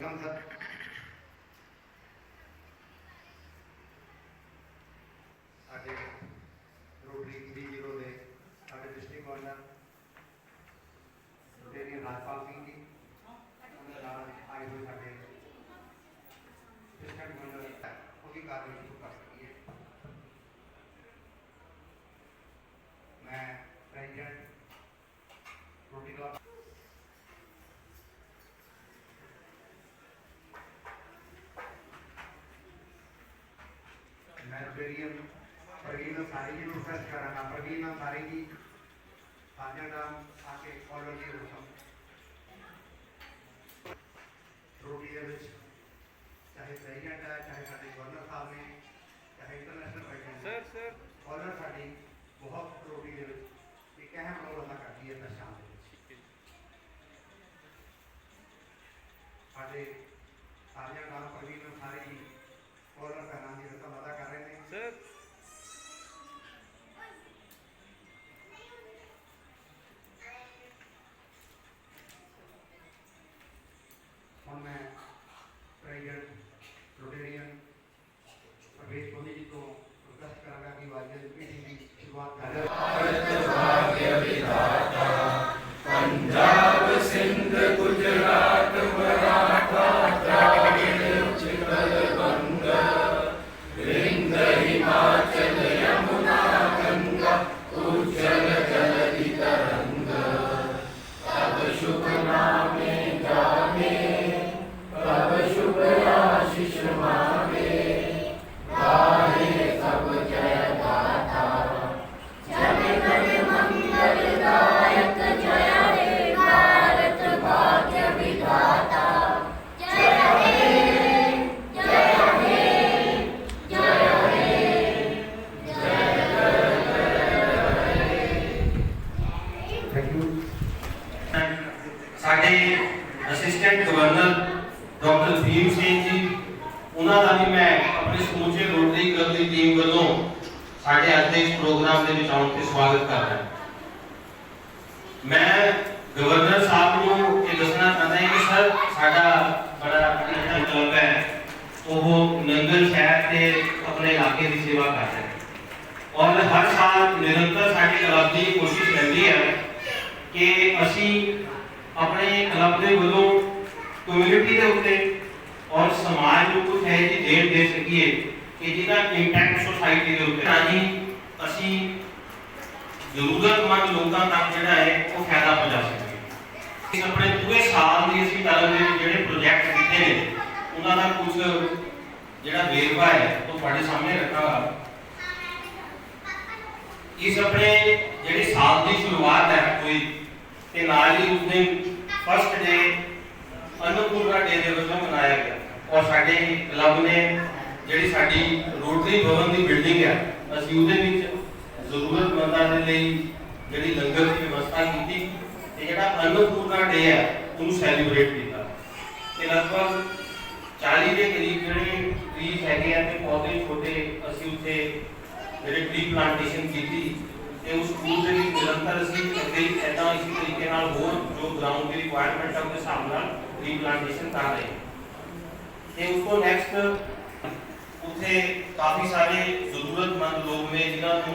ਕੰਮ ਸਰ प्रवीण अंसारी जी ਨੂੰ ਰਿਕਵੈਸਟ ਕਰਾਂਗਾ ਪ੍ਰਵੀਨ ਅੰਸਾਰੀ ਜੀ ਸਾਜਾ ਨਾਮ ਆਕੇ ਕਾਲਰ ਦੀ ਰਸਮ ਰੋਟੀ ਦੇ ਵਿੱਚ ਚਾਹੇ ਪ੍ਰੈਜ਼ੀਡੈਂਟ ਹੈ ਚਾਹੇ ਸਾਡੇ ਗਵਰਨਰ ਸਾਹਿਬ ਨੇ ਚਾਹੇ international president sir sir collar ਸਾਡੀ ਬਹੁਤ ਰੋਟੀ ਦੇ ਵਿੱਚ ਇੱਕ ਅਹਿਮ ਰੋਲ ਅਦਾ ਕਰਦੀ ਹੈ ਨਸ਼ਾ ਦੇ ਵਿੱਚ ਸਾਡੇ ਦਾ ਵੀ ਮੈਂ ਆਪਣੇ ਸਮੁੱਚੇ ਰੋਟਰੀ ਕਲੱਬ ਦੀ ਟੀਮ ਵੱਲੋਂ ਸਾਡੇ ਅੱਜ ਦੇ ਇਸ ਪ੍ਰੋਗਰਾਮ ਦੇ ਵਿੱਚ ਆਉਣ ਤੇ ਸਵਾਗਤ ਕਰਦਾ ਹਾਂ ਮੈਂ ਗਵਰਨਰ ਸਾਹਿਬ ਨੂੰ ਇਹ ਦੱਸਣਾ ਚਾਹੁੰਦਾ ਹਾਂ ਕਿ ਸਰ ਸਾਡਾ ਬੜਾ ਜਿਹੜਾ ਕਲੱਬ ਹੈ ਉਹ ਨੰਗਲ ਸ਼ਹਿਰ ਤੇ ਆਪਣੇ ਇਲਾਕੇ ਦੀ ਸੇਵਾ ਕਰਦਾ ਹੈ ਔਰ ਹਰ ਸਾਲ ਨਿਰੰਤਰ ਸਾਡੀ ਕਲੱਬ ਦੀ ਕੋਸ਼ਿਸ਼ ਰਹਿੰਦੀ ਹੈ ਕਿ ਅਸੀਂ ਆਪਣੇ ਕਲੱਬ ਦੇ ਵੱਲੋਂ ਕਮਿਊਨਿਟੀ ਦੇ ਉੱਤੇ ਔਰ ਸਮਾਜ ਨੂੰ ਕੁਝ ਹੈ ਜੀ ਦੇਣ ਦੇ ਸਕੀਏ ਕਿ ਜਿਹਦਾ ਇੰਪੈਕਟ ਸੋਸਾਇਟੀ ਦੇ ਉੱਤੇ ਤਾਂ ਅਸੀਂ ਜ਼ਰੂਰਤਮੰਦ ਲੋਕਾਂ ਤੱਕ ਜਿਹੜਾ ਹੈ, ਉਹ ਫਾਇਦਾ ਪਹੁੰਚਾ ਸਕੀਏ। ਇਸ ਆਪਣੇ ਪੂਰੇ ਸਾਲ ਦੀ ਅਸੀਂ ਤਰ੍ਹਾਂ ਦੇ ਜਿਹੜੇ ਪ੍ਰੋਜੈਕਟ ਕੀਤੇ ਨੇ, ਉਹਨਾਂ ਦਾ ਕੁਝ ਜਿਹੜਾ ਵੇਰਵਾ ਹੈ, ਉਹ ਤੁਹਾਡੇ ਸਾਹਮਣੇ ਰੱਖਾਂਗਾ। ਇਸ ਆਪਣੇ ਜਿਹੜੇ ਸਾਲ ਦੀ ਸ਼ੁਰੂਆਤ ਹੈ ਕੋਈ, ਤੇ ਨਾਲ ਹੀ ਉਸ ਫਸਟ ਡੇ ਅਨੁਪੂਰਨਾ ਡੇ ਦੇ ਵਜੋਂ ਮਨਾਇਆ ਗਿਆ। ਔਰ ਸਾਡੇ ਕਲੱਬ ਨੇ ਜਿਹੜੀ ਸਾਡੀ ਰੋਟਰੀ ਭਵਨ ਦੀ ਬਿਲਡਿੰਗ ਹੈ ਅਸੀਂ ਉਹਦੇ ਵਿੱਚ ਜ਼ਰੂਰਤਮੰਦਾਂ ਦੇ ਲਈ ਜਿਹੜੀ ਲੰਗਰ ਦੀ ਵਿਵਸਥਾ ਕੀਤੀ। ਤੇ ਜਿਹੜਾ ਅਨੁਪੂਰਨਾ ਡੇ ਹੈ ਉਹਨੂੰ ਸੈਲੀਬ੍ਰੇਟ ਕੀਤਾ। ਤੇ ਲਗਭਗ 40 ਦੇ ਕਰੀਬ ਜਿਹੜੇ ਟ੍ਰੀਜ਼ ਹੈਗੇ ਆ ਤੇ ਪੌਦੇ ਛੋਟੇ ਅਸੀਂ ਉੱਥੇ ਜਿਹੜੇ ਟ੍ਰੀ ਪਲਾਂਟੇਸ਼ਨ ਕੀਤੀ। ਤੇ ਉਸ ਸਕੂਲ ਦੇ ਵਿੱਚ ਨਿਰੰਤਰ ਅਸੀਂ ਅੱਗੇ ਐਦਾਂ ਇਸੇ ਤਰੀਕੇ ਨਾਲ ਹੋਰ ਜੋ ਗਰਾਊਂਡ ਦੀ ਰਿਕੁਆਇਰਮੈਂਟ ਹੈ ਉਹਦੇ ਹਿਸਾਬ ਨਾਲ ਟ੍ਰੀ ਪਲਾਂਟੇਸ਼ਨ ਕਰ ਰਹੇ। ਹਾਂ ਤੇ ਉਸ ਤੋਂ ਨੈਕਸਟ ਉੱਥੇ ਕਾਫੀ ਸਾਰੇ ਜ਼ਰੂਰਤਮੰਦ ਲੋਕ ਨੇ ਜਿਨ੍ਹਾਂ ਨੂੰ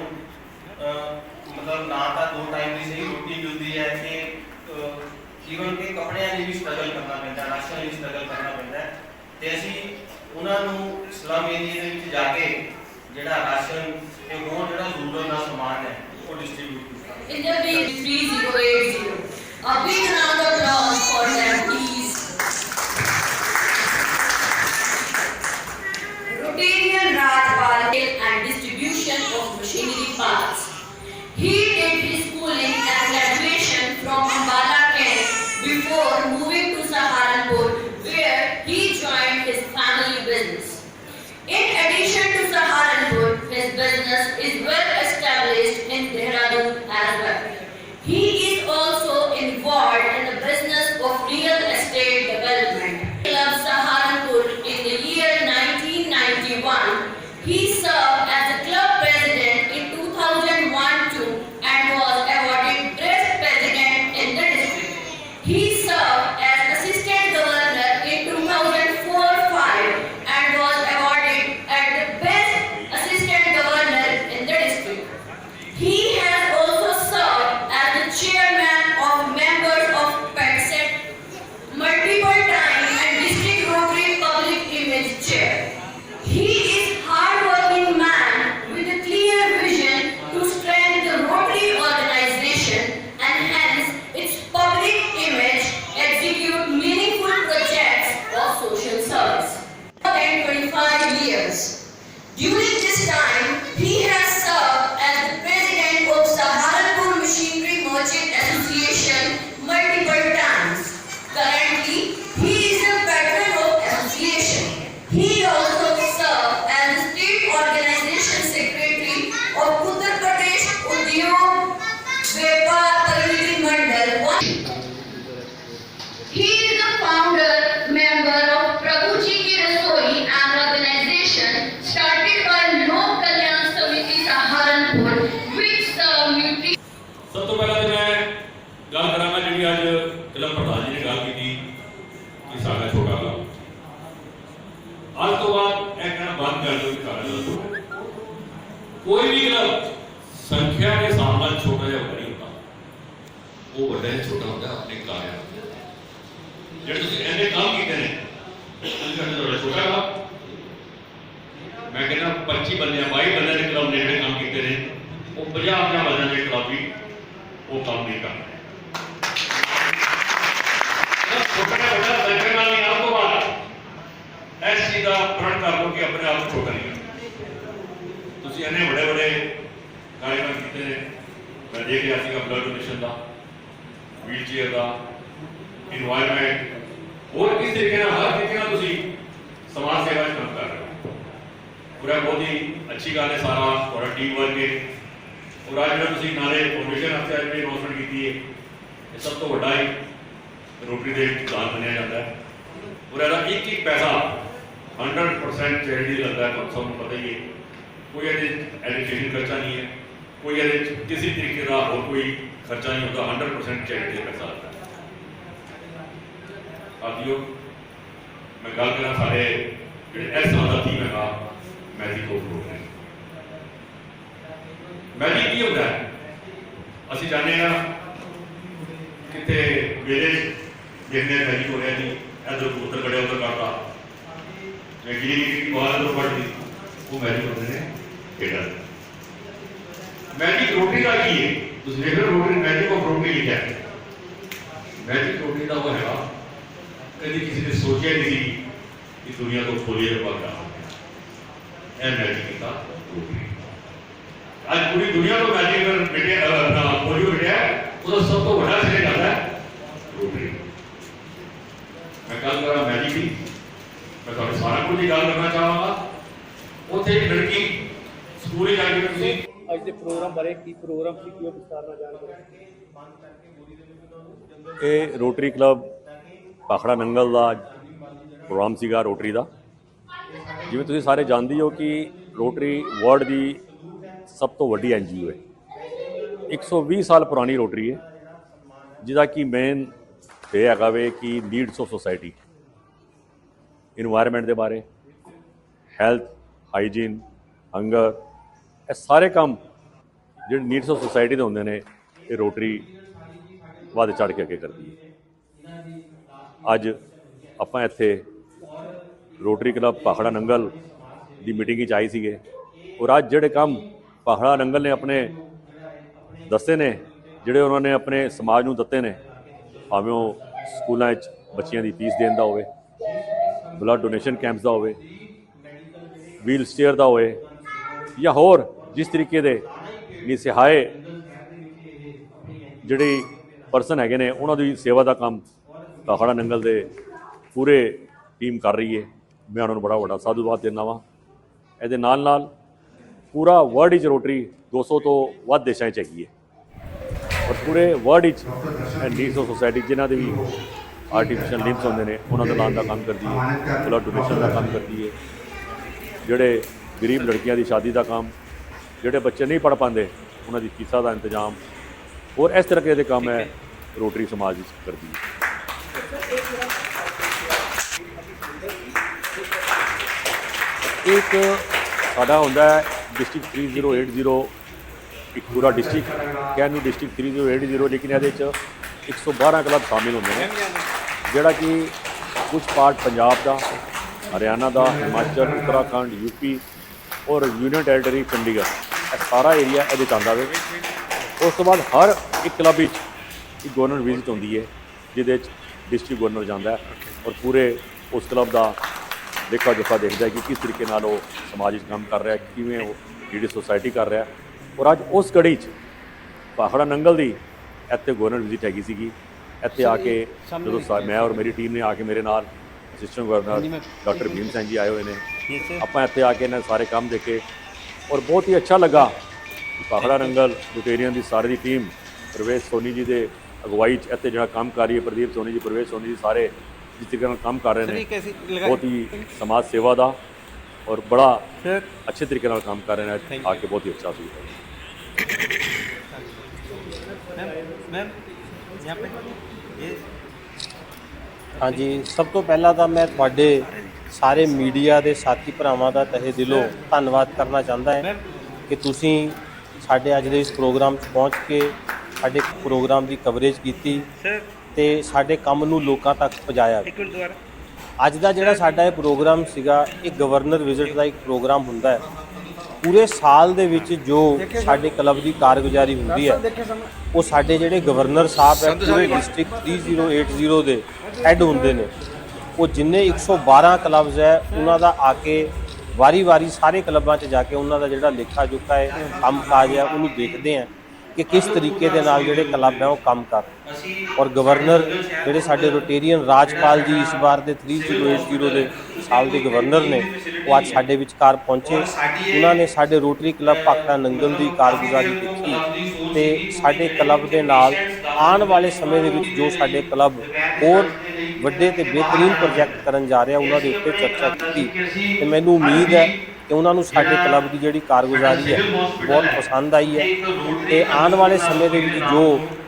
ਅਹ, ਮਤਲਬ ਨਾ ਤਾਂ ਦੋ ਟਾਈਮ ਦੀ ਸਹੀ ਰੋਟੀ ਮਿਲਦੀ ਹੈ ਤੇ ਜੀਵਨ ਦੇ ਕੱਪੜਿਆਂ ਲਈ ਵੀ ਸਟਰਗਲ ਕਰਨਾ ਪੈਂਦਾ ਹੈ ਰਾਸ਼ਨ ਲਈ ਸਟਰਗਲ ਕਰਨਾ ਪੈਂਦਾ ਹੈ। ਤੇ ਅਸੀਂ ਉਹਨਾਂ ਨੂੰ ਸਲਮ ਏਰੀਆ ਦੇ ਵਿੱਚ ਜਾ ਕੇ ਜਿਹੜਾ ਰਾਸ਼ਨ ਤੇ ਹੋਰ ਜਿਹੜਾ ਜ਼ਰੂਰਤ ਦਾ ਸਮਾਨ ਹੈ ਉਹ ਡਿਸਟ੍ਰੀਬਿਊਟ ਕੀਤਾ। Interview 3080. A big round of applause And distribution of machinery parts. ਜਿਹੜੇ ਤੁਸੀਂ ਇਹਨੇ ਕੰਮ ਕੀਤੇ ਨੇ ਤੁਸੀਂ ਕਹਿੰਦੇ ਤੁਹਾਡਾ ਛੋਟਾ ਕੰਮ ਮੈਂ ਕਹਿੰਦਾ 25 ਬੰਦੇ 22 ਬੰਦੇ ਨੇ ਕਲਮ ਨੇ ਜਿਹੜੇ ਕੰਮ ਕੀਤੇ ਨੇ ਉਹ 50 50 ਬੰਦਿਆਂ ਦੇ ਖਿਲਾਫ ਵੀ ਉਹ ਕੰਮ ਨਹੀਂ ਕਰ ਰਹੇ ਛੋਟਾ ਜਿਹਾ ਵੱਡਾ ਸੰਖਿਆ ਨਾਲ ਨਹੀਂ ਆਪ ਤੋਂ ਬਾਅਦ ਇਸ ਚੀਜ਼ ਦਾ ਪ੍ਰਣ ਕਰ ਲਓ ਕਿ ਆਪਣੇ ਆਪ ਨੂੰ ਛੋਟਾ ਨਹੀਂ ਕਰਨਾ ਤੁਸੀਂ ਇਹਨੇ ਵੱਡੇ ਵੱਡੇ ਕਾਰਜਕ੍ਰਮ ਕੀਤੇ ਨੇ ਮੈਂ ਦੇਖ ਰਿਹਾ ਸੀਗਾ ਬਲੱਡ ਡੋਨੇਸ਼ਨ ਦਾ ਵੀਲ ਚੇਅਰ ਦਾ ਇਨਵਾਇਰਨਮੈਂਟ ਹੋਰ ਕਿਸ ਤਰੀਕੇ ਨਾਲ ਹਰ ਤਰੀਕੇ ਨਾਲ ਤੁਸੀਂ ਸਮਾਜ ਸੇਵਾ 'ਚ ਕੰਮ ਕਰ ਰਹੇ ਹੋ? ਪੂਰਾ ਬਹੁਤ ਹੀ ਅੱਛੀ ਗੱਲ ਹੈ ਸਾਰਾ, ਤੁਹਾਡਾ ਟੀਮ ਵਰਕ ਹੈ। ਔਰ ਅੱਜ ਜਿਹੜਾ ਤੁਸੀਂ ਨਾਲੇ ਫਾਊਂਡੇਸ਼ਨ ਵਾਸਤੇ ਅੱਜ ਜਿਹੜੀ ਅਨਾਉਂਸਮੈਂਟ ਕੀਤੀ ਹੈ, ਇਹ ਸਭ ਤੋਂ ਵੱਡਾ ਹੀ ਰੋਟਰੀ ਦੇ ਦਾਨ ਮੰਨਿਆ ਜਾਂਦਾ ਹੈ। ਔਰ ਇਹਦਾ ਇੱਕ ਇੱਕ ਪੈਸਾ 100% ਚੈਰਿਟੀ ਲੱਗਦਾ ਹੈ, ਤੁਹਾਨੂੰ ਸਭ ਨੂੰ ਪਤਾ ਹੀ ਹੈ। ਕੋਈ ਇਹਦੇ ਐਜੂਕੇਸ਼ਨ ਖਰਚਾ ਨਹੀਂ ਹੈ, ਕੋਈ ਇਹਦੇ 'ਚ ਕਿਸੇ ਤਰੀਕੇ ਦਾ ਹੋਰ ਕੋਈ ਖਰਚਾ ਨਹੀਂ ਹੁੰਦਾ 100% ਚੈਰਿਟੀ ਦਾ ਪੈਸਾ ਸਾਥੀਓ, ਮੈਂ ਗੱਲ ਕਰਾਂ ਸਾਰੇ ਜਿਹੜੇ ਇਸ ਦਾ ਥੀਮ ਹੈਗਾ ਮੈਜਿਕ ਆਫ ਪ੍ਰੋਗਰਾਮ ਮੈਜਿਕ ਕੀ ਹੁੰਦਾ ਹੈ? ਅਸੀਂ ਜਾਣਦੇ ਹਾਂ ਕਿਤੇ ਮੇਰੇ ਜਿੰਨੇ ਮੈਜਿਕ ਹੋ ਰਿਹਾ ਜੀ, ਇਧਰ ਕਬੂਤਰ ਕੜਿਆ ਉਧਰ ਕਰਦਾ ਜੇ ਗਿਰੀ ਗਿਰੀ ਤੋਂ ਫੜਦੀ ਉਹ ਮੈਜਿਕ ਹੁੰਦੇ ਨੇ ਖੇਡਾਂ ਦੇ। ਮੈਜਿਕ ਰੋਟੀ ਦਾ ਕੀ ਹੈ? ਤੁਸੀਂ ਦੇਖ ਰਹੇ ਹੋ ਰੋਟੀ ਮੈਜਿਕ ਆਫ ਰੋਟੀ ਲਿਖਿਆ ਹੈ ਮੈਜਿਕ ਰੋਟੀ ਦਾ ਉਹ ਹੈਗਾ ਕਦੀ ਕਿਸੇ ਨੇ ਸੋਚਿਆ ਨਹੀਂ ਸੀ ਕਿ ਦੁਨੀਆ ਤੋਂ ਖੋਲੀਏ ਦਾ ਬਾਗਾ ਇਹ ਮੈਜਿਕ ਦਾ ਰੋਟੀ ਅੱਜ ਪੂਰੀ ਦੁਨੀਆ ਤੋਂ ਮੈਜਿਕ ਕਰ ਮਿਟਿਆ ਨਾ ਪੋਲੀਓ ਮਿਟਿਆ ਉਹਦਾ ਸਭ ਤੋਂ ਵੱਡਾ ਸਿਰੇ ਕਰਦਾ ਹੈ ਰੋਟੀ ਮੈਂ ਗੱਲ ਕਰਾਂ ਮੈਜਿਕ ਦੀ ਮੈਂ ਤੁਹਾਨੂੰ ਸਾਰਾ ਕੁਝ ਦੀ ਗੱਲ ਕਰਨਾ ਚਾਹਾਂਗਾ ਉੱਥੇ ਇੱਕ ਲੜਕੀ ਸਕੂਲ ਵਿੱਚ ਜਾ ਕੇ ਤੁਸੀਂ ਅੱਜ ਦੇ ਪ੍ਰੋਗਰਾਮ ਬਾਰੇ ਕੀ ਪ੍ਰੋਗਰਾਮ ਸੀ ਕਿਉਂ ਵਿਸਤਾਰ ਨਾਲ ਜਾਣਕਾਰੀ ਇਹ ਰੋਟਰੀ ਕਲੱਬ ਪਾਖੜਾ ਨੰਗਲ ਦਾ ਪ੍ਰੋਗਰਾਮ ਸੀਗਾ ਰੋਟਰੀ ਦਾ। ਜਿਵੇਂ ਤੁਸੀਂ ਸਾਰੇ ਜਾਣਦੇ ਹੋ ਕਿ ਰੋਟਰੀ ਵਰਲਡ ਦੀ ਸਭ ਤੋਂ ਵੱਡੀ ਐਨਜੀਓ ਹੈ। 120 ਸਾਲ ਪੁਰਾਣੀ ਰੋਟਰੀ ਹੈ, ਜਿਹਦਾ ਕਿ ਮੇਨ ਇਹ ਹੈਗਾ ਵੇ ਕਿ ਨੀਡਸ ਆਫ ਸੋਸਾਇਟੀ ਇਨਵਾਇਰਨਮੈਂਟ ਦੇ ਬਾਰੇ ਹੈਲਥ ਹਾਈਜੀਨ ਹੰਗਰ ਇਹ ਸਾਰੇ ਕੰਮ ਜਿਹੜੇ ਨੀਡਸ ਆਫ ਸੋਸਾਇਟੀ ਦੇ ਹੁੰਦੇ ਨੇ, ਇਹ ਰੋਟਰੀ ਵੱਧ ਚੜ ਕੇ ਅੱਗੇ ਕਰਦੀ ਹੈ। ਅੱਜ ਆਪਾਂ ਇੱਥੇ ਰੋਟਰੀ ਕਲੱਬ ਪਾਖੜਾ ਨੰਗਲ ਦੀ ਮੀਟਿੰਗ ਵਿੱਚ ਆਈ ਸੀਗੇ। ਔਰ ਅੱਜ ਜਿਹੜੇ ਕੰਮ ਪਾਖੜਾ ਨੰਗਲ ਨੇ ਆਪਣੇ ਦੱਸੇ ਨੇ, ਜਿਹੜੇ ਉਹਨਾਂ ਨੇ ਆਪਣੇ ਸਮਾਜ ਨੂੰ ਦਿੱਤੇ ਨੇ, ਭਾਵੇਂ ਉਹ ਸਕੂਲਾਂ ਵਿੱਚ ਬੱਚਿਆਂ ਦੀ ਫੀਸ ਦੇਣ ਦਾ ਹੋਵੇ ਬਲੱਡ ਡੋਨੇਸ਼ਨ ਕੈਂਪਸ ਦਾ ਹੋਵੇ ਵੀਲ ਸਟੇਅਰ ਦਾ ਹੋਵੇ, ਜਾਂ ਹੋਰ ਜਿਸ ਤਰੀਕੇ ਦੇ ਨਿਸਹਾਏ ਜਿਹੜੀ ਪਰਸਨ ਹੈਗੇ ਨੇ, ਉਹਨਾਂ ਦੀ ਸੇਵਾ ਦਾ ਕੰਮ ਪਾਖੜਾ ਨੰਗਲ ਦੇ ਪੂਰੇ ਟੀਮ ਕਰ ਰਹੀ ਹੈ ਮੈਂ ਉਹਨਾਂ ਨੂੰ ਬੜਾ ਵੱਡਾ ਸਾਧੂਵਾਦ ਦਿੰਦਾ ਵਾਂ। ਇਹਦੇ ਨਾਲ ਨਾਲ ਪੂਰਾ ਵਰਲਡ ਵਿੱਚ ਰੋਟਰੀ 200 ਤੋਂ ਵੱਧ ਦੇਸ਼ਾਂ 'ਚ ਹੈਗੀ ਹੈ ਔਰ ਪੂਰੇ ਵਰਲਡ ਵਿੱਚ ਨੀਡਸ ਆਫ ਸੋਸਾਇਟੀ ਜਿਨ੍ਹਾਂ ਦੇ ਵੀ ਆਰਟੀਫੀਸ਼ੀਅਲ ਲਿੰਬਸ ਹੁੰਦੇ ਨੇ, ਉਹਨਾਂ ਦਾ ਲਾਉਣ ਦਾ ਕੰਮ ਕਰਦੀ ਹੈ ਬਲੱਡ ਡੋਨੇਸ਼ਨ ਦਾ ਕੰਮ ਕਰਦੀ ਹੈ ਜਿਹੜੇ ਗਰੀਬ ਲੜਕੀਆਂ ਦੀ ਸ਼ਾਦੀ ਦਾ ਕੰਮ, ਜਿਹੜੇ ਬੱਚੇ ਨਹੀਂ ਪੜ ਪਾਉਂਦੇ, ਉਹਨਾਂ ਦੀ ਫੀਸਾਂ ਦਾ ਇੰਤਜ਼ਾਮ। ਔਰ ਇਸ ਤਰ੍ਹਾਂ ਦੇ ਕੰਮ ਹੈ, ਰੋਟਰੀ ਸਮਾਜ ਵਿੱਚ ਕਰਦੀ ਹੈ ਇੱਕ ਸਾਡਾ ਹੁੰਦਾ ਹੈ ਡਿਸਟ੍ਰਿਕਟ 3080 ਇੱਕ ਪੂਰਾ ਡਿਸਟ੍ਰਿਕਟ, ਕੈਨੂ ਡਿਸਟ੍ਰਿਕਟ 3080 ਲੇਕਿਨ ਇਹਦੇ ਚ 112 ਕਲੱਬ ਸ਼ਾਮਿਲ ਹੁੰਦੇ ਨੇ। ਜਿਹੜਾ ਕਿ ਕੁਝ ਪਾਰਟ ਪੰਜਾਬ ਦਾ, ਹਰਿਆਣਾ ਦਾ, ਹਿਮਾਚਲ, ਉੱਤਰਾਖੰਡ ਯੂਪੀ ਔਰ ਯੂਨੀਅਨ ਟੈਰੀਟਰੀ ਚੰਡੀਗੜ੍ਹ, ਇਹ ਸਾਰਾ ਏਰੀਆ ਇਹਦੇ 'ਚ ਆਉਂਦਾ ਵੇ। ਉਸ ਤੋਂ ਬਾਅਦ ਹਰ ਇੱਕ ਕਲੱਬ ਵਿੱਚ ਇੱਕ ਗਵਰਨਰ ਵਿਜ਼ਿਟ ਹੁੰਦੀ ਹੈ, ਜਿਹਦੇ 'ਚ ਡਿਸਟ੍ਰਿਕਟ ਗਵਰਨਰ ਜਾਂਦਾ ਔਰ ਪੂਰੇ ਉਸ ਕਲੱਬ ਦਾ ਦੇਖਾ ਜੋਖਾ ਦੇਖਦਾ ਕਿ ਕਿਸ ਤਰੀਕੇ ਨਾਲ ਉਹ ਸਮਾਜ ਵਿੱਚ ਕੰਮ ਕਰ ਰਿਹਾ ਕਿਵੇਂ ਉਹ ਜਿਹੜੀ ਸੋਸਾਇਟੀ ਕਰ ਰਿਹਾ। ਔਰ ਅੱਜ ਉਸ ਕੜੀ 'ਚ ਪਾਖੜਾ ਨੰਗਲ ਦੀ ਇੱਥੇ ਗਵਰਨਰ ਵਿਜ਼ਿਟ ਹੈਗੀ ਸੀਗੀ। ਇੱਥੇ ਆ ਕੇ ਜਦੋਂ ਮੈਂ ਔਰ ਮੇਰੀ ਟੀਮ ਨੇ ਆ ਕੇ ਮੇਰੇ ਨਾਲ assistant governor doctor Bhim Singh ji ਆਏ ਹੋਏ ਨੇ। ਆਪਾਂ ਇੱਥੇ ਆ ਕੇ ਇਹਨਾਂ ਸਾਰੇ ਕੰਮ ਦੇਖੇ। ਔਰ ਬਹੁਤ ਹੀ ਅੱਛਾ ਲੱਗਾ ਪਾਖੜਾ ਨੰਗਲ ਲੁਟੇਰੀਆਂ ਦੀ ਸਾਰੀ ਦੀ ਟੀਮ ਪ੍ਰਵੇਸ਼ ਸੋਨੀ ਜੀ ਦੇ ਅਗਵਾਈ 'ਚ ਇੱਥੇ ਜਿਹੜਾ ਕੰਮ ਕਰ ਰਹੀ ਹੈ ਪ੍ਰਦੀਪ ਸੋਨੀ ਜੀ ਪ੍ਰਵੇਸ਼ ਸੋਨੀ ਜੀ ਸਾਰੇ ਜਿਸ ਤਰੀਕੇ ਨਾਲ ਕੰਮ ਕਰ ਰਹੇ ਨੇ ਬਹੁਤ ਹੀ ਸਮਾਜ ਸੇਵਾ ਦਾ ਔਰ ਬੜਾ ਅੱਛੇ ਤਰੀਕੇ ਨਾਲ ਕੰਮ ਕਰ ਰਹੇ ਨੇ ਆ ਕੇ ਬਹੁਤ ਹੀ ਅੱਛਾ ਸੀ ਮੈਮ ਹਾਂਜੀ ਸਭ ਤੋਂ ਪਹਿਲਾਂ ਤਾਂ ਮੈਂ ਤੁਹਾਡੇ ਸਾਰੇ ਮੀਡੀਆ ਦੇ ਸਾਥੀ ਭਰਾਵਾਂ ਦਾ ਤਹਿ ਦਿਲੋਂ ਧੰਨਵਾਦ ਕਰਨਾ ਚਾਹੁੰਦਾ ਹਾਂ ਕਿ ਤੁਸੀਂ ਸਾਡੇ ਅੱਜ ਦੇ ਇਸ ਪ੍ਰੋਗਰਾਮ 'ਚ ਪਹੁੰਚ ਕੇ ਸਾਡੇ ਪ੍ਰੋਗਰਾਮ ਦੀ ਕਵਰੇਜ ਕੀਤੀ ਤੇ ਸਾਡੇ ਕੰਮ ਨੂੰ ਲੋਕਾਂ ਤੱਕ ਪਹੁੰਚਾਇਆ। ਅੱਜ ਦਾ ਜਿਹੜਾ ਸਾਡਾ ਇਹ ਪ੍ਰੋਗਰਾਮ ਸੀਗਾ ਇਹ ਗਵਰਨਰ ਵਿਜ਼ਿਟ ਦਾ ਇੱਕ ਪ੍ਰੋਗਰਾਮ ਹੁੰਦਾ ਹੈ। ਪੂਰੇ ਸਾਲ ਦੇ ਵਿੱਚ ਜੋ ਸਾਡੇ ਕਲੱਬ ਦੀ ਕਾਰਗੁਜ਼ਾਰੀ ਹੁੰਦੀ ਹੈ ਉਹ ਸਾਡੇ ਜਿਹੜੇ ਗਵਰਨਰ ਸਾਹਿਬ ਹੈ ਪੂਰੇ ਡਿਸਟ੍ਰਿਕਟ 3080 ਦੇ ਹੈੱਡ ਹੁੰਦੇ ਨੇ। ਉਹ ਜਿੰਨੇ 112 ਕਲੱਬਸ ਹੈ ਉਹਨਾਂ ਦਾ ਆ ਕੇ ਵਾਰੀ-ਵਾਰੀ ਸਾਰੇ ਕਲੱਬਾਂ 'ਚ ਜਾ ਕੇ ਉਹਨਾਂ ਦਾ ਜਿਹੜਾ ਲੇਖਾ ਜੋਖਾ ਹੈ ਕੰਮਕਾਜ ਹੈ ਉਹਨੂੰ ਦੇਖਦੇ ਆ ਕਿ ਕਿਸ ਤਰੀਕੇ ਦੇ ਨਾਲ ਜਿਹੜੇ ਕਲੱਬ ਹੈ ਉਹ ਕੰਮ ਕਰ ਔਰ ਗਵਰਨਰ ਜਿਹੜੇ ਸਾਡੇ ਰੋਟੇਰੀਅਨ ਰਾਜਪਾਲ ਜੀ ਇਸ ਵਾਰ ਦੇ 3080 ਦੇ ਸਾਲ ਦੇ ਗਵਰਨਰ ਨੇ, ਉਹ ਅੱਜ ਸਾਡੇ ਵਿਚਕਾਰ ਪਹੁੰਚੇ। ਉਹਨਾਂ ਨੇ ਸਾਡੇ ਰੋਟਰੀ ਕਲੱਬ ਭਾਖੜਾ ਨੰਗਲ ਦੀ ਕਾਰਗੁਜ਼ਾਰੀ ਦੇਖੀ ਤੇ ਸਾਡੇ ਕਲੱਬ ਦੇ ਨਾਲ ਆਉਣ ਵਾਲੇ ਸਮੇਂ ਦੇ ਵਿੱਚ ਜੋ ਸਾਡੇ ਕਲੱਬ ਹੋਰ ਵੱਡੇ ਤੇ ਬਿਹਤਰੀਨ ਪ੍ਰੋਜੈਕਟ ਕਰਨ ਜਾ ਰਿਹਾ, ਉਹਨਾਂ ਦੇ ਉੱਤੇ ਚਰਚਾ ਕੀਤੀ। ਤੇ ਮੈਨੂੰ ਉਮੀਦ ਹੈ ਕਿ ਉਹਨਾਂ ਨੂੰ ਸਾਡੇ ਕਲੱਬ ਦੀ ਜਿਹੜੀ ਕਾਰਗੁਜ਼ਾਰੀ ਹੈ ਬਹੁਤ ਪਸੰਦ ਆਈ ਹੈ। ਤੇ ਆਉਣ ਵਾਲੇ ਸਮੇਂ ਦੇ ਵਿੱਚ ਜੋ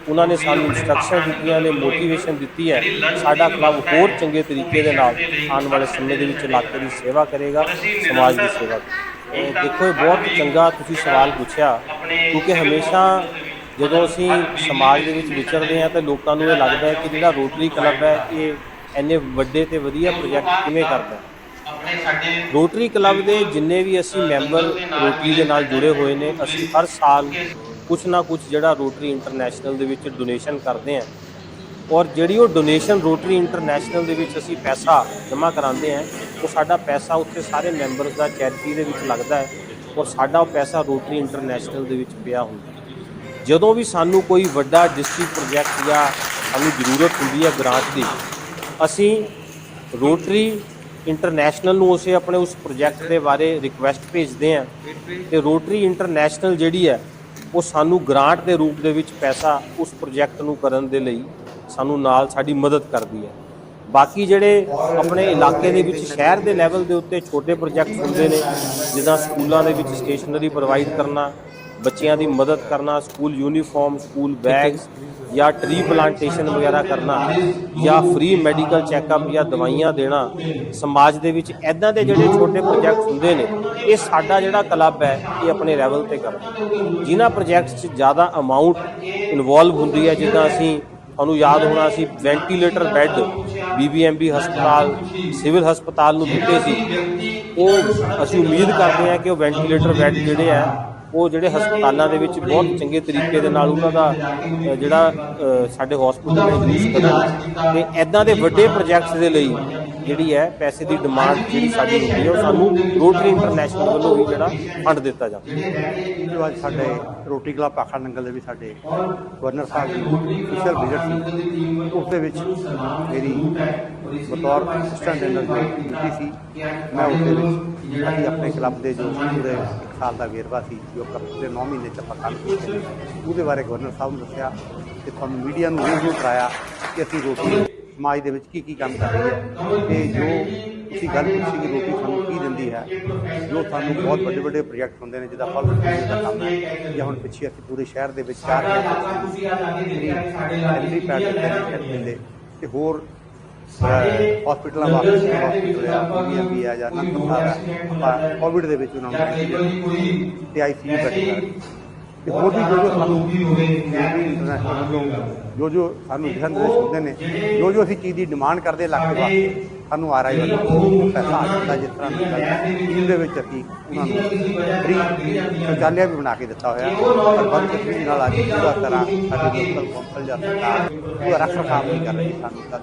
ਉਹਨਾਂ ਨੇ ਸਾਨੂੰ ਇਨਸਟਰਕਸ਼ਨ ਦਿੱਤੀਆਂ ਨੇ ਮੋਟੀਵੇਸ਼ਨ ਦਿੱਤੀ ਹੈ ਸਾਡਾ ਕਲੱਬ ਹੋਰ ਚੰਗੇ ਤਰੀਕੇ ਦੇ ਨਾਲ ਆਉਣ ਵਾਲੇ ਸਮੇਂ ਦੇ ਵਿੱਚ ਇਲਾਕੇ ਦੀ ਸੇਵਾ ਕਰੇਗਾ ਸਮਾਜ ਦੀ ਸੇਵਾ ਕਰੇਗਾ। ਇਹ ਦੇਖੋ ਇਹ ਬਹੁਤ ਚੰਗਾ ਤੁਸੀਂ ਸਵਾਲ ਪੁੱਛਿਆ ਕਿਉਂਕਿ ਹਮੇਸ਼ਾ ਜਦੋਂ ਅਸੀਂ ਸਮਾਜ ਦੇ ਵਿੱਚ ਵਿਚਰਦੇ ਹਾਂ ਤਾਂ ਲੋਕਾਂ ਨੂੰ ਇਹ ਲੱਗਦਾ ਹੈ ਕਿ ਜਿਹੜਾ ਰੋਟਰੀ ਕਲੱਬ ਹੈ ਇਹ ਇੰਨੇ ਵੱਡੇ ਤੇ ਵਧੀਆ ਪ੍ਰੋਜੈਕਟ ਕਿਵੇਂ ਕਰਦਾ ਹੈ? ਰੋਟਰੀ ਕਲੱਬ ਦੇ ਜਿੰਨੇ ਵੀ ਅਸੀਂ ਮੈਂਬਰ ਰੋਟਰੀ ਦੇ ਨਾਲ ਜੁੜੇ ਹੋਏ ਨੇ ਅਸੀਂ ਹਰ ਸਾਲ ਕੁਛ ਨਾ ਕੁਛ ਜਿਹੜਾ ਰੋਟਰੀ ਇੰਟਰਨੈਸ਼ਨਲ ਦੇ ਵਿੱਚ ਡੋਨੇਸ਼ਨ ਕਰਦੇ ਹਾਂ। ਔਰ ਜਿਹੜੀ ਉਹ ਡੋਨੇਸ਼ਨ ਰੋਟਰੀ ਇੰਟਰਨੈਸ਼ਨਲ ਦੇ ਵਿੱਚ ਅਸੀਂ ਪੈਸਾ ਜਮ੍ਹਾਂ ਕਰਾਉਂਦੇ ਹਾਂ ਉਹ ਸਾਡਾ ਪੈਸਾ ਉੱਥੇ ਸਾਰੇ ਮੈਂਬਰਸ ਦਾ ਚੈਰਿਟੀ ਦੇ ਵਿੱਚ ਲੱਗਦਾ ਹੈ ਔਰ ਸਾਡਾ ਉਹ ਪੈਸਾ ਰੋਟਰੀ ਇੰਟਰਨੈਸ਼ਨਲ ਦੇ ਵਿੱਚ ਪਿਆ ਹੁੰਦਾ ਜਦੋਂ ਵੀ ਸਾਨੂੰ ਕੋਈ ਵੱਡਾ ਡਿਸਟ੍ਰਿਕਟ ਪ੍ਰੋਜੈਕਟ ਜਾਂ ਸਾਨੂੰ ਜ਼ਰੂਰਤ ਹੁੰਦੀ ਹੈ ਗ੍ਰਾਂਟ ਦੀ ਅਸੀਂ ਰੋਟਰੀ ਇੰਟਰਨੈਸ਼ਨਲ ਨੂੰ ਅਸੀਂ ਆਪਣੇ ਉਸ ਪ੍ਰੋਜੈਕਟ ਦੇ ਬਾਰੇ ਰਿਕੁਐਸਟ ਭੇਜਦੇ ਹਾਂ ਤੇ ਰੋਟਰੀ ਇੰਟਰਨੈਸ਼ਨਲ ਜਿਹੜੀ ਹੈ, ਉਹ ਸਾਨੂੰ ਗ੍ਰਾਂਟ ਦੇ ਰੂਪ ਦੇ ਵਿੱਚ ਪੈਸਾ ਉਸ ਪ੍ਰੋਜੈਕਟ ਨੂੰ ਕਰਨ ਦੇ ਲਈ ਸਾਨੂੰ ਨਾਲ ਸਾਡੀ ਮਦਦ ਕਰਦੀ ਹੈ। ਬਾਕੀ ਜਿਹੜੇ ਆਪਣੇ ਇਲਾਕੇ ਦੇ ਵਿੱਚ ਸ਼ਹਿਰ ਦੇ ਲੈਵਲ ਦੇ ਉੱਤੇ ਛੋਟੇ ਪ੍ਰੋਜੈਕਟ ਹੁੰਦੇ ਨੇ, ਜਿੱਦਾਂ ਸਕੂਲਾਂ ਦੇ ਵਿੱਚ ਸਟੇਸ਼ਨਰੀ ਪ੍ਰੋਵਾਈਡ ਕਰਨਾ, ਬੱਚਿਆਂ ਦੀ ਮਦਦ ਕਰਨਾ ਸਕੂਲ ਯੂਨੀਫਾਰਮ ਸਕੂਲ ਬੈਗਸ ਜਾਂ ਟਰੀ ਪਲਾਂਟੇਸ਼ਨ ਵਗੈਰਾ ਕਰਨਾ ਜਾਂ ਫ੍ਰੀ ਮੈਡੀਕਲ ਚੈੱਕਅਪ ਜਾਂ ਦਵਾਈਆਂ ਦੇਣਾ ਸਮਾਜ ਦੇ ਵਿੱਚ ਐਦਾਂ ਦੇ ਜਿਹੜੇ ਛੋਟੇ ਪ੍ਰੋਜੈਕਟ ਹੁੰਦੇ ਨੇ, ਇਹ ਸਾਡਾ ਜਿਹੜਾ ਕਲੱਬ ਹੈ, ਇਹ ਆਪਣੇ ਲੈਵਲ ਤੇ ਕਰਦਾ। ਜਿਨ੍ਹਾਂ ਪ੍ਰੋਜੈਕਟਸ 'ਚ ਜ਼ਿਆਦਾ ਅਮਾਉਂਟ ਇਨਵੋਲਵ ਹੁੰਦੀ ਹੈ, ਜਿੱਦਾਂ ਅਸੀਂ, ਤੁਹਾਨੂੰ ਯਾਦ ਹੋਣਾ ਸੀ ਵੈਂਟੀਲੇਟਰ ਬੈੱਡ ਬੀਬੀਐਮਬੀ ਹਸਪਤਾਲ, ਸਿਵਲ ਹਸਪਤਾਲ ਨੂੰ ਦਿੱਤੇ ਸੀ। ਉਹ ਅਸੀਂ ਉਮੀਦ ਕਰਦੇ ਹਾਂ ਕਿ ਉਹ ਵੈਂਟੀਲੇਟਰ ਬੈੱਡ ਜਿਹੜੇ ਆ ਉਹ ਜਿਹੜੇ ਹਸਪਤਾਲਾਂ ਦੇ ਵਿੱਚ ਬਹੁਤ ਚੰਗੇ ਤਰੀਕੇ ਦੇ ਨਾਲ ਉਹਨਾਂ ਦਾ ਜਿਹੜਾ ਸਾਡੇ ਹਸਪੀਟਲ ਨੇ ਯੂਜ਼ ਕਰਨ ਤੇ ਐਦਾਂ ਦੇ ਵੱਡੇ ਪ੍ਰੋਜੈਕਟਸ ਦੇ ਲਈ ਜਿਹੜੀ ਹੈ, ਪੈਸੇ ਦੀ ਡਿਮਾਂਡ ਜਿਹੜੀ ਸਾਡੀ ਹੁੰਦੀ ਹੈ, ਉਹ ਸਾਨੂੰ ਰੋਟਰੀ ਇੰਟਰਨੈਸ਼ਨਲ ਵੱਲੋਂ ਵੀ ਜਿਹੜਾ ਫੰਡ ਦਿੱਤਾ ਜਾਂਦਾ। ਅੱਜ ਸਾਡੇ ਰੋਟਰੀ ਕਲੱਬ ਪਾਖਾ ਨੰਗਲ ਦੇ ਵੀ ਸਾਡੇ ਗਵਰਨਰ ਸਾਹਿਬ ਦੀ ਸਪੈਸ਼ਲ ਵਿਜ਼ਿਟ ਸੀ, ਉਸ ਦੇ ਵਿੱਚ ਮੇਰੀ ਬਤੌਰ ਅਸਿਸਟੈਂਟ ਜਨਰਲ ਜੋ ਡਿਊਟੀ ਸੀ, ਮੈਂ ਉਸ ਦੇ ਵਿੱਚ ਅਸੀਂ ਆਪਣੇ ਕਲੱਬ ਦੇ ਜੋ ਪੂਰੇ ਸਾਲ ਦਾ ਵੇਰਵਾ ਸੀ ਜੋ ਪਿਛਲੇ 9 ਮਹੀਨੇ ਚ ਆਪਾਂ ਕੰਮ ਕੀਤੇ ਉਹਦੇ ਬਾਰੇ ਗਵਰਨਰ ਸਾਹਿਬ ਨੂੰ ਦੱਸਿਆ ਤੇ ਤੁਹਾਨੂੰ ਮੀਡੀਆ ਨੂੰ ਰਿਵਿਊ ਕਰਾਇਆ ਕਿ ਅਸੀਂ ਰੋਟੀ ਸਮਾਜ ਦੇ ਵਿੱਚ ਕੀ ਕੀ ਕੰਮ ਕਰ ਰਹੀ ਹੈ ਤੇ ਜੋ ਤੁਸੀਂ ਗੱਲ ਪੁੱਛੀ ਕਿ ਰੋਟੀ ਸਾਨੂੰ ਕੀ ਦਿੰਦੀ ਹੈ ਜੋ ਸਾਨੂੰ ਬਹੁਤ ਵੱਡੇ ਵੱਡੇ ਪ੍ਰੋਜੈਕਟ ਹੁੰਦੇ ਨੇ ਜਿਹਦਾ ਫਲ ਦਾ ਕੰਮ ਹੈ ਜਾਂ ਹੁਣ ਪਿੱਛੇ ਅਸੀਂ ਪੂਰੇ ਸ਼ਹਿਰ ਦੇ ਵਿੱਚ ਚਾਰ ਸੈਲਰੀ ਪੈਡ ਦਿੰਦੇ ਤੇ ਹੋਰ ਹਸਪੀਟਲਾਂ ਵਾਸਤੇ ਹਸਪੀਟਲ ਆ ਜਾਂ ਨੰਬਰ ਕੋਵਿਡ ਦੇ ਵਿੱਚ ਉਹਨਾਂ ਨੂੰ ਤੇ ਆਈਸੀਯੂ ਬੈਠੇ ਤੇ ਹੋਰ ਵੀ ਜੋ ਜੋ ਸਾਨੂੰ ਇੰਟਰਨੈਸ਼ਨਲ ਜੋ ਜੋ ਸਾਨੂੰ ਦਿਸ਼ਾ ਨਿਰਦੇਸ਼ ਹੁੰਦੇ ਨੇ ਜੋ ਜੋ ਅਸੀਂ ਚੀਜ਼ ਦੀ ਡਿਮਾਂਡ ਕਰਦੇ ਇਲਾਕੇ ਵਾਸਤੇ ਸਾਨੂੰ ਆ ਰਹੀ ਵੱਲੋਂ ਪੈਸਾ ਆ ਜਾਂਦਾ ਜਿਸ ਤਰ੍ਹਾਂ ਮਿਲਦਾ ਹੈ ਜਿਹਦੇ ਵਿੱਚ ਅਸੀਂ ਉਹਨਾਂ ਨੂੰ ਫ੍ਰੀ ਸ਼ੌਚਾਲਿਆ ਵੀ ਬਣਾ ਕੇ ਦਿੱਤਾ ਹੋਇਆ। ਪਰ ਵੱਧ ਤਸਵੀਰ ਨਾਲ ਅੱਜ ਪੂਰਾ ਤਰ੍ਹਾਂ ਸਾਡੀ ਲੋਕਲ ਕੌਂਸਲ ਜਾਂ ਸਰਕਾਰ ਪੂਰਾ ਰੱਖ ਰਖਾਵ ਨਹੀਂ ਕਰ ਰਹੀ ਸਾਨੂੰ। ਤਾਂ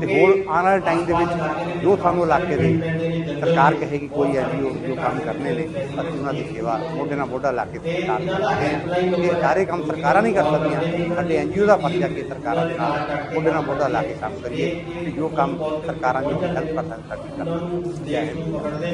ਤੇ ਹੋਰ ਆਉਣ ਵਾਲੇ ਟਾਈਮ ਦੇ ਵਿੱਚ ਜੋ ਸਾਨੂੰ ਇਲਾਕੇ ਦੇ ਸਰਕਾਰ ਕਹੇਗੀ ਕੋਈ ਐਨਜੀਓ ਜੋ ਕੰਮ ਕਰਨੇ ਨੇ ਅਸੀਂ ਉਹਨਾਂ ਦੀ ਸੇਵਾ ਮੋਢੇ ਨਾਲ ਮੋਢਾ ਲਾ ਕੇ ਸਰਕਾਰ ਨੂੰ ਕਰਦੇ ਹਾਂ ਇਹ ਸਾਰੇ ਕੰਮ ਸਰਕਾਰਾਂ ਨਹੀਂ ਕਰ ਸਕਦੀਆਂ। ਸਾਡੇ ਐਨਜੀਓ ਦਾ ਫਰਜ਼ ਹੈ ਕਿ ਸਰਕਾਰਾਂ ਦੇ ਨਾਲ ਮੋਢੇ ਨਾਲ ਮੋਢਾ ਲਾ ਕੇ ਕੰਮ ਕਰੀਏ। ਜੋ ਕੰਮ ਸਰਕਾਰਾਂ ਦੀ ਹੈਲਪ ਕਰ ਸਕਣ ਸਾਡੀ ਕਰ ਜੈ ਹਿੰਦ।